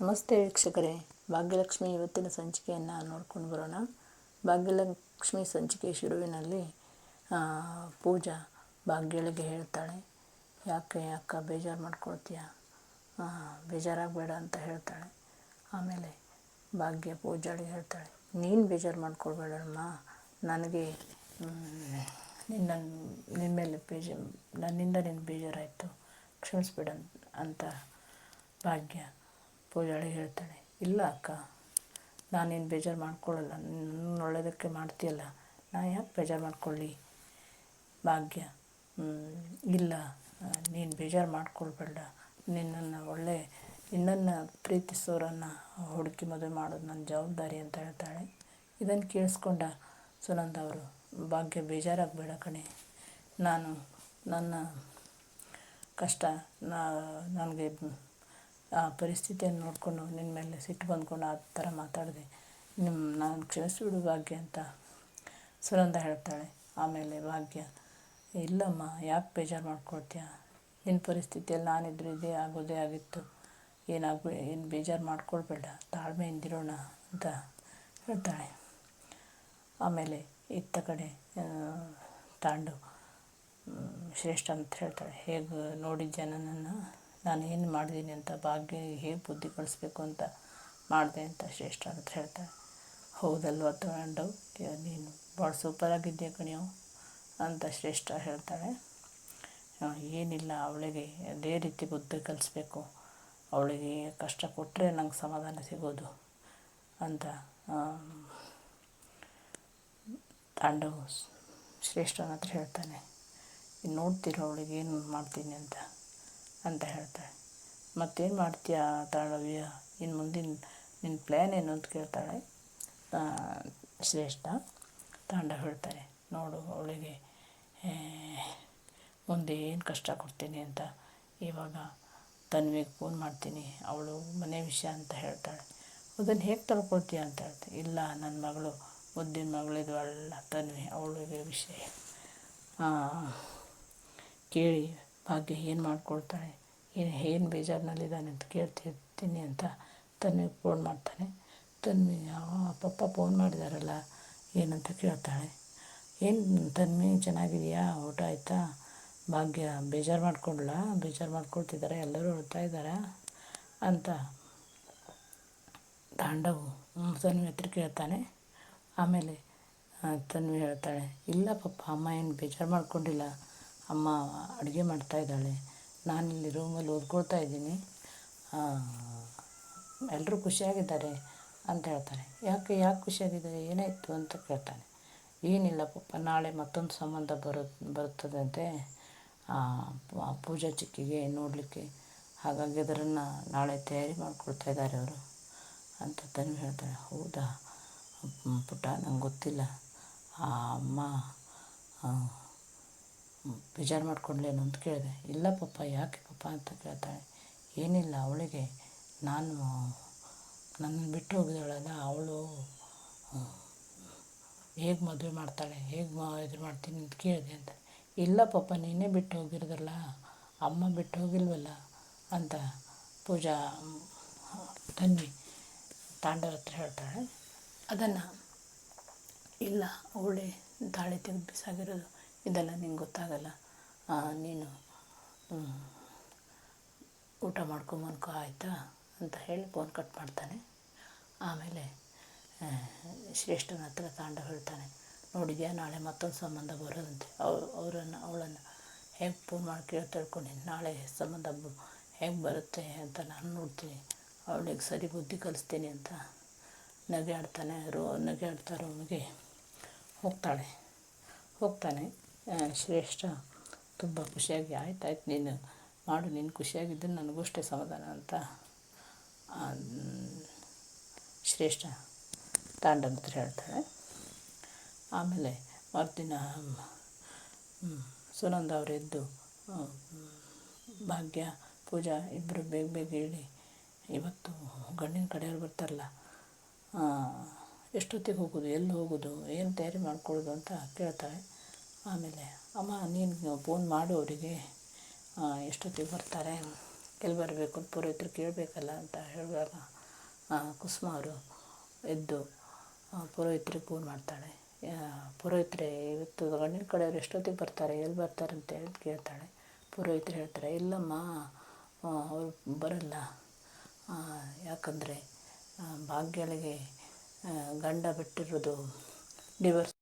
ನಮಸ್ತೆ ವೀಕ್ಷಕರೇ. ಭಾಗ್ಯಲಕ್ಷ್ಮಿ ಇವತ್ತಿನ ಸಂಚಿಕೆಯನ್ನು ನೋಡ್ಕೊಂಡು ಬರೋಣ. ಭಾಗ್ಯಲಕ್ಷ್ಮಿ ಸಂಚಿಕೆ ಶುರುವಿನಲ್ಲಿ ಪೂಜಾ ಭಾಗ್ಯಳಿಗೆ ಹೇಳ್ತಾಳೆ, ಯಾಕೆ ಅಕ್ಕ ಬೇಜಾರು ಮಾಡ್ಕೊಳ್ತೀಯ? ಬೇಜಾರಾಗಬೇಡ ಅಂತ ಹೇಳ್ತಾಳೆ. ಆಮೇಲೆ ಭಾಗ್ಯ ಪೂಜಾಳಿಗೆ ಹೇಳ್ತಾಳೆ, ನೀನು ಬೇಜಾರು ಮಾಡ್ಕೊಳ್ಬೇಡಮ್ಮ. ನನಗೆ ನಿನ್ನ ನಿನ್ನ ಮೇಲೆ ಬೇಜ ನನ್ನಿಂದ ನಿನ್ನ ಬೇಜಾರಾಯಿತು. ಕ್ಷಮಿಸ್ಬೇಡ ಅಂತ ಭಾಗ್ಯ ಪೂಜಾಳಿಗೆ ಹೇಳ್ತಾಳೆ, ಇಲ್ಲ ಅಕ್ಕ, ನಾನೇನು ಬೇಜಾರು ಮಾಡ್ಕೊಳ್ಳಲ್ಲ ನನ್ನ ಒಳ್ಳೆಯದಕ್ಕೆ ಮಾಡ್ತೀಯಲ್ಲ, ನಾ ಯಾಕೆ ಬೇಜಾರು ಮಾಡ್ಕೊಳ್ಳಿ? ಭಾಗ್ಯ ಇಲ್ಲ, ನೀನು ಬೇಜಾರು ಮಾಡ್ಕೊಳ್ಬೇಡ, ನಿನ್ನನ್ನು ಒಳ್ಳೆ, ನಿನ್ನನ್ನು ಪ್ರೀತಿಸೋರನ್ನು ಹುಡುಕಿ ಮದುವೆ ಮಾಡೋದು ನನ್ನ ಜವಾಬ್ದಾರಿ ಅಂತ ಹೇಳ್ತಾಳೆ. ಇದನ್ನು ಕೇಳಿಸ್ಕೊಂಡ ಸುನಂದ ಅವರು, ಭಾಗ್ಯ, ಬೇಜಾರಾಗಬೇಡ ಕಣೆ, ನಾನು ನನ್ನ ಕಷ್ಟ ನನಗೆ ಆ ಪರಿಸ್ಥಿತಿಯನ್ನು ನೋಡಿಕೊಂಡು ನಿನ್ನ ಮೇಲೆ ಸಿಟ್ಟು ಬಂದ್ಕೊಂಡು ಆ ಥರ ಮಾತಾಡಿದೆ. ನಿಮ್ಮ ನಾನು ಕ್ಷಮಿಸಿಬಿಡು ಭಾಗ್ಯ ಅಂತ ಸುನಂದ ಹೇಳ್ತಾಳೆ. ಆಮೇಲೆ ಭಾಗ್ಯ, ಇಲ್ಲಮ್ಮ, ಯಾಕೆ ಬೇಜಾರು ಮಾಡ್ಕೊಳ್ತೀಯ? ನಿನ್ನ ಪರಿಸ್ಥಿತಿಯಲ್ಲಿ ನಾನಿದ್ರೆ ಇದೇ ಆಗೋದೇ ಆಗಿತ್ತು. ಏನಾಗ ಏನು ಬೇಜಾರು ಮಾಡ್ಕೊಳ್ಬೇಡ, ತಾಳ್ಮೆಯಿಂದಿರೋಣ ಅಂತ ಹೇಳ್ತಾಳೆ. ಆಮೇಲೆ ಇತ್ತ ಕಡೆ ತಾಂಡು ಶ್ರೇಷ್ಠ ಅಂತ ಹೇಳ್ತಾಳೆ. ಹೇಗೆ ನೋಡಿದ್ಯಾ ನನ್ನನ್ನು? ನಾನು ಏನು ಮಾಡಿದ್ದೀನಿ ಅಂತ ಭಾಗ್ಯ ಹೇಗೆ ಬುದ್ಧಿ ಕಳಿಸ್ಬೇಕು ಅಂತ ಮಾಡಿದೆ ಅಂತ ಶ್ರೇಷ್ಠ ಅಂತ ಹೇಳ್ತಾರೆ. ಹೌದಲ್ವ ತಗೊಂಡು? ನೀನು ಭಾಳ ಸೂಪರಾಗಿದ್ದೀಯ ಕಣಿಯೋ ಅಂತ ಶ್ರೇಷ್ಠ ಹೇಳ್ತಾಳೆ. ಏನಿಲ್ಲ, ಅವಳಿಗೆ ಅದೇ ರೀತಿ ಬುದ್ಧಿ ಕಲಿಸ್ಬೇಕು. ಅವಳಿಗೆ ಕಷ್ಟ ಕೊಟ್ಟರೆ ನಂಗೆ ಸಮಾಧಾನ ಸಿಗೋದು ಅಂತ ತಾಂಡವ್ ಶ್ರೇಷ್ಠನ ಹತ್ರ ಹೇಳ್ತಾನೆ. ನೋಡ್ತೀರ ಅವಳಿಗೆ ಏನು ಮಾಡ್ತೀನಿ ಅಂತ? ಅಂತ ಹೇಳ್ತಾಳೆ ಮತ್ತೇನು ಮಾಡ್ತೀಯಾ ತಾಳವ್ಯ? ಇನ್ನು ಮುಂದಿನ ನಿನ್ನ ಪ್ಲ್ಯಾನ್ ಏನು ಅಂತ ಕೇಳ್ತಾಳೆ. ಶ್ರೇಷ್ಠ ತಾಂಡ ಹೇಳ್ತಾರೆ. ನೋಡು ಅವಳಿಗೆ ಮುಂದೆ ಏನು ಕಷ್ಟ ಕೊಡ್ತೀನಿ ಅಂತ. ಇವಾಗ ತನ್ವಿಗೆ ಫೋನ್ ಮಾಡ್ತೀನಿ. ಅವಳು ಮನೆ ವಿಷಯ ಅಂತ ಹೇಳ್ತಾಳೆ. ಅದನ್ನು ಹೇಗೆ ತಳ್ಕೊಳ್ತೀಯ ಅಂತ ಹೇಳ್ತಾಳೆ ಇಲ್ಲ ನನ್ನ ಮಗಳು, ಮುದ್ದಿನ ಮಗಳಿದು ಅಲ್ಲ ತನ್ವಿ, ಅವಳಿಗೆ ವಿಷಯ. ಕೇಳಿ. ಭಾಗ್ಯ ಏನು ಮಾಡ್ಕೊಳ್ತಾಳೆ ಏನು ಏನು ಬೇಜಾರಿನಲ್ಲಿದ್ದಾನೆ ಅಂತ ಕೇಳ್ತಿರ್ತೀನಿ ಅಂತ ತನ್ವಿಗೆ ಫೋನ್ ಮಾಡ್ತಾನೆ. ತನ್ವಿ ಪಪ್ಪ ಫೋನ್ ಮಾಡಿದಾರಲ್ಲ, ಏನಂತ ಕೇಳ್ತಾಳೆ. ಏನು ತನ್ವಿ, ಚೆನ್ನಾಗಿದೆಯಾ? ಊಟ ಆಯಿತಾ? ಭಾಗ್ಯ, ಬೇಜಾರು ಮಾಡ್ಕೊಂಡ್ಲ ಬೇಜಾರು ಮಾಡ್ಕೊಳ್ತಿದ್ದಾರೆ ಎಲ್ಲರೂ ಅಳ್ತಾ ಇದ್ದಾರಾ? ಅಂತ ತಾಂಡವು ತನ್ವಿ ಹತ್ರ ಕೇಳ್ತಾನೆ. ಆಮೇಲೆ ತನ್ವಿ ಹೇಳ್ತಾಳೆ, ಇಲ್ಲ ಪಪ್ಪ, ಅಮ್ಮ ಏನು ಬೇಜಾರು ಮಾಡ್ಕೊಂಡಿಲ್ಲ. ಅಮ್ಮ ಅಡುಗೆ ಮಾಡ್ತಾ ಇದ್ದಾಳೆ. ನಾನಿಲ್ಲಿ ರೂಮಲ್ಲಿ ಓದ್ಕೊಳ್ತಾ ಇದ್ದೀನಿ. ಎಲ್ಲರೂ ಖುಷಿಯಾಗಿದ್ದಾರೆ ಅಂತ ಹೇಳ್ತಾರೆ. ಯಾಕೆ ಯಾಕೆ ಖುಷಿಯಾಗಿದ್ದಾರೆ ಏನಾಯಿತು ಅಂತ ಕೇಳ್ತಾನೆ. ಏನಿಲ್ಲ ಪಪ್ಪ, ನಾಳೆ ಮತ್ತೊಂದು ಸಂಬಂಧ ಬರು ಬರುತ್ತದಂತೆ ಪೂಜಾ ಚಿಕ್ಕಿಗೆ ನೋಡಲಿಕ್ಕೆ. ಹಾಗಾಗಿ ಅದರನ್ನು ನಾಳೆ ತಯಾರಿ ಮಾಡ್ಕೊಳ್ತಾ ಇದ್ದಾರೆ ಅವರು ಅಂತ ತನ್ನ ಹೇಳ್ತಾಳೆ. ಹೌದಾ? ಪುಟ್ಟ, ನಂಗೆ ಗೊತ್ತಿಲ್ಲ. ಆ, ಅಮ್ಮ ಬೇಜಾರು ಮಾಡ್ಕೊಂಡ್ಲೇನು ಅಂತ ಕೇಳಿದೆ. ಇಲ್ಲ ಪಪ್ಪ, ಯಾಕೆ ಪಪ್ಪ ಅಂತ ಕೇಳ್ತಾಳೆ. ಏನಿಲ್ಲ, ಅವಳಿಗೆ ನಾನು ನನ್ನ ಬಿಟ್ಟು ಹೋಗಿದ್ದಾಳಲ್ಲ, ಅವಳು ಹೇಗೆ ಮದುವೆ ಮಾಡ್ತಾಳೆ, ಹೇಗೆ ಇದು ಮಾಡ್ತೀನಿ ಅಂತ ಕೇಳಿದೆ ಅಂತ. ಇಲ್ಲ ಪಪ್ಪ, ನೀನೇ ಬಿಟ್ಟು ಹೋಗಿರೋದಲ್ಲ, ಅಮ್ಮ ಬಿಟ್ಟು ಹೋಗಿಲ್ವಲ್ಲ ಅಂತ ಪೂಜಾ ತನ್ನಿ ತಾಂಡವ ಹತ್ರ ಹೇಳ್ತಾಳೆ. ಅದನ್ನು, ಇಲ್ಲ, ಅವಳೇ ತಾಳಿ ತೆಗೆದು ಬಿಸಾಗಿರೋದು ಇದೆಲ್ಲ ನಿಂಗೆ ಗೊತ್ತಾಗಲ್ಲ. ನೀನು ಊಟ ಮಾಡ್ಕೊಂಬನ್ಕೋ ಆಯಿತಾ? ಅಂತ ಹೇಳಿ ಫೋನ್ ಕಟ್ ಮಾಡ್ತಾನೆ. ಆಮೇಲೆ ಶ್ರೇಷ್ಠನ ಹತ್ರ ತಾಂಡ ಹೇಳ್ತಾನೆ. ನೋಡಿದ್ಯಾ, ನಾಳೆ ಮತ್ತೊಂದು ಸಂಬಂಧ ಬರೋದಂತೆ. ಅವ್ರು ಅವರನ್ನು, ಅವಳನ್ನು ಹೇಗೆ ಫೋನ್ ಮಾಡಿ ಕೇಳಿ ತಿಳ್ಕೊಂಡು ನಾಳೆ ಸಂಬಂಧ ಹೇಗೆ ಬರುತ್ತೆ ಅಂತ ನಾನು ನೋಡ್ತೀನಿ. ಅವಳಿಗೆ ಸರಿ ಬುದ್ಧಿ ಕಲಿಸ್ತೀನಿ ಅಂತ ನಗೆ ಆಡ್ತಾನೆ ರೋ ನಗೆ ಆಡ್ತಾ ರೂಮಿಗೆ ಹೋಗ್ತಾಳೆ. ಹೋಗ್ತಾನೆ. ಶ್ರೇಷ್ಠ ತುಂಬ ಖುಷಿಯಾಗಿ ಆಯ್ತು ಆಯ್ತು ನೀನು ಮಾಡು ನೀನು ಖುಷಿಯಾಗಿದ್ದು ನನಗೂ ಅಷ್ಟೇ ಸಮಾಧಾನ ಅಂತ. ಶ್ರೇಷ್ಠ ತಾಂಡಂತ್ರ ಹೇಳ್ತಾಳೆ ಆಮೇಲೆ ಮರುದಿನ ಸುನಂದ ಅವರು ಎದ್ದು ಆ, ಹ್ಮ್, ಭಾಗ್ಯ ಪೂಜಾ ಇಬ್ಬರು ಬೇಗ ಬೇಗ ಹೇಳಿ ಇವತ್ತು ಗಂಡಿನ ಕಡೆಯವ್ರು ಬರ್ತಾರಲ್ಲ ಎಷ್ಟೊತ್ತಿಗೆ ಹೋಗೋದು ಎಲ್ಲಿ ಹೋಗೋದು ಏನು ತಯಾರಿ ಮಾಡ್ಕೊಳ್ಳೋದು? ಅಂತ ಕೇಳ್ತಾಳೆ ಆಮೇಲೆ ಅಮ್ಮ, ನೀನು ಫೋನ್ ಮಾಡು ಅವರಿಗೆ. ಎಷ್ಟೊತ್ತಿಗೆ ಬರ್ತಾರೆ? ಎಲ್ಲಿ ಬರಬೇಕು ಅಂತ ಕೇಳಬೇಕಲ್ಲ ಅಂತ ಹೇಳುವಾಗ ಕುಸುಮ ಅವರು ಎದ್ದು ಪುರೋಹಿತ್ರಿಗೆ ಫೋನ್ ಮಾಡ್ತಾಳೆ. ಪುರೋಹಿತ್ರೆ ಇವತ್ತು ಗಂಡಿನ ಕಡೆಯವ್ರು ಎಷ್ಟೊತ್ತಿಗೆ ಬರ್ತಾರೆ? ಎಲ್ಲಿ ಬರ್ತಾರೆ ಅಂತ ಹೇಳಿ ಕೇಳ್ತಾಳೆ. ಪುರೋಹಿತ್ರು ಹೇಳ್ತಾರೆ, ಇಲ್ಲಮ್ಮ ಅವ್ರು ಬರಲ್ಲ. ಯಾಕಂದರೆ ಭಾಗ್ಯಳಿಗೆ ಗಂಡ ಬಿಟ್ಟಿರೋದು ಡಿವೋರ್ಸ್